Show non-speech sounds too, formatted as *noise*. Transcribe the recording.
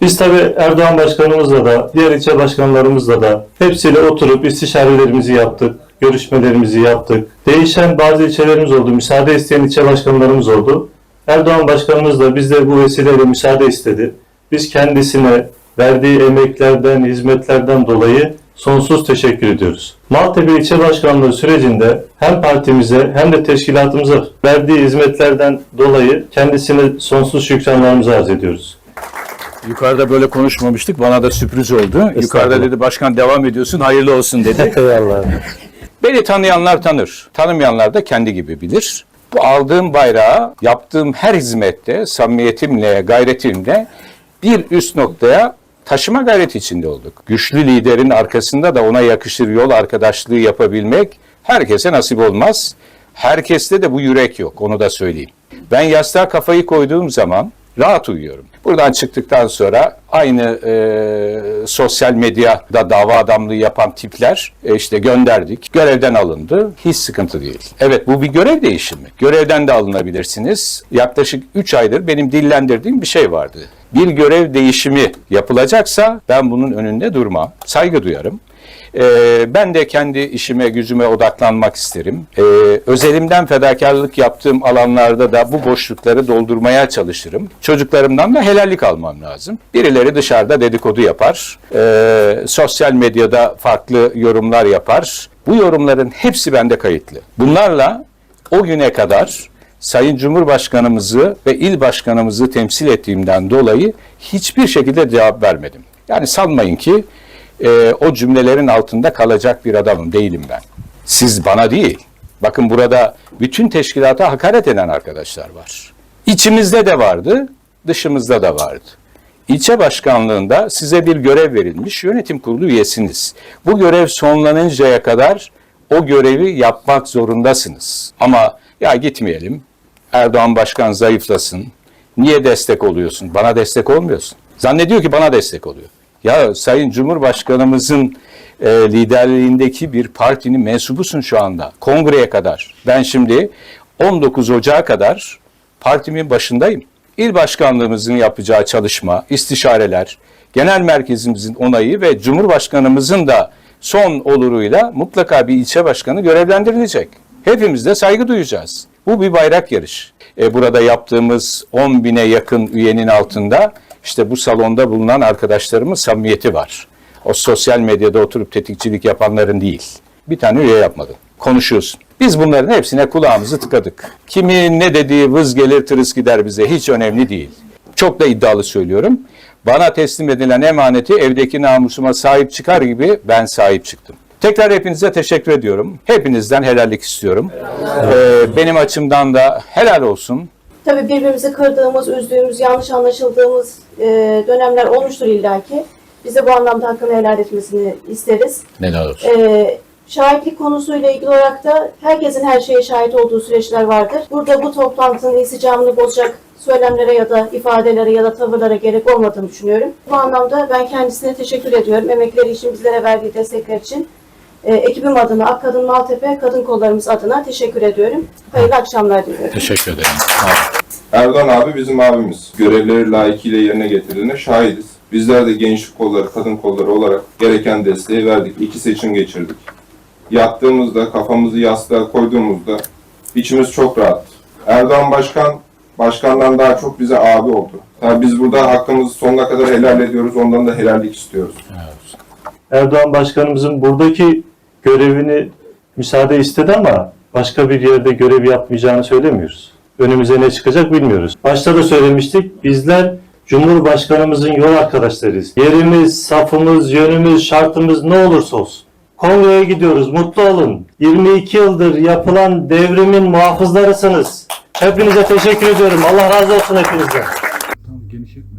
Biz tabii Erdoğan Başkanımızla da, diğer ilçe başkanlarımızla da hepsiyle oturup istişarelerimizi yaptık, görüşmelerimizi yaptık. Değişen bazı ilçelerimiz oldu, müsaade isteyen ilçe başkanlarımız oldu. Erdoğan Başkanımız da bizde bu vesileyle müsaade istedi. Biz kendisine verdiği emeklerden, hizmetlerden dolayı sonsuz teşekkür ediyoruz. Maltepe İlçe Başkanlığı sürecinde hem partimize hem de teşkilatımıza verdiği hizmetlerden dolayı kendisine sonsuz şükranlarımızı arz ediyoruz. Yukarıda böyle konuşmamıştık. Bana da sürpriz oldu. Yukarıda dedi başkan devam ediyorsun hayırlı olsun dedi. *laughs* Eyvallah. Beni tanıyanlar tanır. Tanımayanlar da kendi gibi bilir. Bu aldığım bayrağı yaptığım her hizmette samimiyetimle, gayretimle bir üst noktaya taşıma gayreti içinde olduk. Güçlü liderin arkasında da ona yakışır yol arkadaşlığı yapabilmek herkese nasip olmaz. Herkeste de bu yürek yok, onu da söyleyeyim. Ben yastığa kafayı koyduğum zaman rahat uyuyorum. Buradan çıktıktan sonra aynı e, sosyal medyada dava adamlığı yapan tipler e, işte gönderdik. Görevden alındı. Hiç sıkıntı değil. Evet bu bir görev değişimi. Görevden de alınabilirsiniz. Yaklaşık 3 aydır benim dillendirdiğim bir şey vardı. Bir görev değişimi yapılacaksa ben bunun önünde durmam. Saygı duyarım. Ee, ben de kendi işime, gücüme odaklanmak isterim. Ee, özelimden fedakarlık yaptığım alanlarda da bu boşlukları doldurmaya çalışırım. Çocuklarımdan da helallik almam lazım. Birileri dışarıda dedikodu yapar. Ee, sosyal medyada farklı yorumlar yapar. Bu yorumların hepsi bende kayıtlı. Bunlarla o güne kadar Sayın Cumhurbaşkanımızı ve il başkanımızı temsil ettiğimden dolayı hiçbir şekilde cevap vermedim. Yani sanmayın ki e, o cümlelerin altında kalacak bir adamım değilim ben. Siz bana değil. Bakın burada bütün teşkilata hakaret eden arkadaşlar var. İçimizde de vardı, dışımızda da vardı. İlçe başkanlığında size bir görev verilmiş, yönetim kurulu üyesiniz. Bu görev sonlanıncaya kadar o görevi yapmak zorundasınız. Ama ya gitmeyelim, Erdoğan başkan zayıflasın, niye destek oluyorsun? Bana destek olmuyorsun. Zannediyor ki bana destek oluyor. Ya Sayın Cumhurbaşkanımızın e, liderliğindeki bir partinin mensubusun şu anda. Kongreye kadar. Ben şimdi 19 Ocağı kadar partimin başındayım. İl başkanlığımızın yapacağı çalışma, istişareler, genel merkezimizin onayı ve Cumhurbaşkanımızın da son oluruyla mutlaka bir ilçe başkanı görevlendirilecek. Hepimiz de saygı duyacağız. Bu bir bayrak yarış. E, burada yaptığımız 10 bine yakın üyenin altında işte bu salonda bulunan arkadaşlarımın samimiyeti var. O sosyal medyada oturup tetikçilik yapanların değil. Bir tane üye yapmadı. Konuşuyorsun. Biz bunların hepsine kulağımızı tıkadık. Kimin ne dediği vız gelir tırıs gider bize hiç önemli değil. Çok da iddialı söylüyorum. Bana teslim edilen emaneti evdeki namusuma sahip çıkar gibi ben sahip çıktım. Tekrar hepinize teşekkür ediyorum. Hepinizden helallik istiyorum. Ee, benim açımdan da helal olsun. Tabii birbirimizi kırdığımız, üzdüğümüz, yanlış anlaşıldığımız e, dönemler olmuştur illaki. Biz de bu anlamda hakkını helal etmesini isteriz. Helal olsun. E, şahitlik konusuyla ilgili olarak da herkesin her şeye şahit olduğu süreçler vardır. Burada bu toplantının insicamını bozacak söylemlere ya da ifadelere ya da tavırlara gerek olmadığını düşünüyorum. Bu anlamda ben kendisine teşekkür ediyorum. Emekleri için bizlere verdiği destekler için. E, ekibim adına, Ak Kadın Maltepe Kadın Kollarımız adına teşekkür ediyorum. Hayırlı akşamlar diliyorum. Teşekkür ederim. Erdoğan abi bizim abimiz. Görevleri layıkıyla yerine getirdiğine şahidiz. Bizler de gençlik kolları, kadın kolları olarak gereken desteği verdik. İki seçim geçirdik. Yattığımızda, kafamızı yastığa koyduğumuzda içimiz çok rahat. Erdoğan Başkan, başkandan daha çok bize abi oldu. Yani biz burada hakkımızı sonuna kadar helal ediyoruz, ondan da helallik istiyoruz. Erdoğan Başkanımızın buradaki görevini müsaade istedi ama başka bir yerde görev yapmayacağını söylemiyoruz. Önümüze ne çıkacak bilmiyoruz. Başta da söylemiştik. Bizler Cumhurbaşkanımızın yol arkadaşlarıyız. Yerimiz, safımız, yönümüz, şartımız ne olursa olsun. Kongreye gidiyoruz. Mutlu olun. 22 yıldır yapılan devrimin muhafızlarısınız. Hepinize teşekkür ediyorum. Allah razı olsun hepinizden. Tamam geniş etme.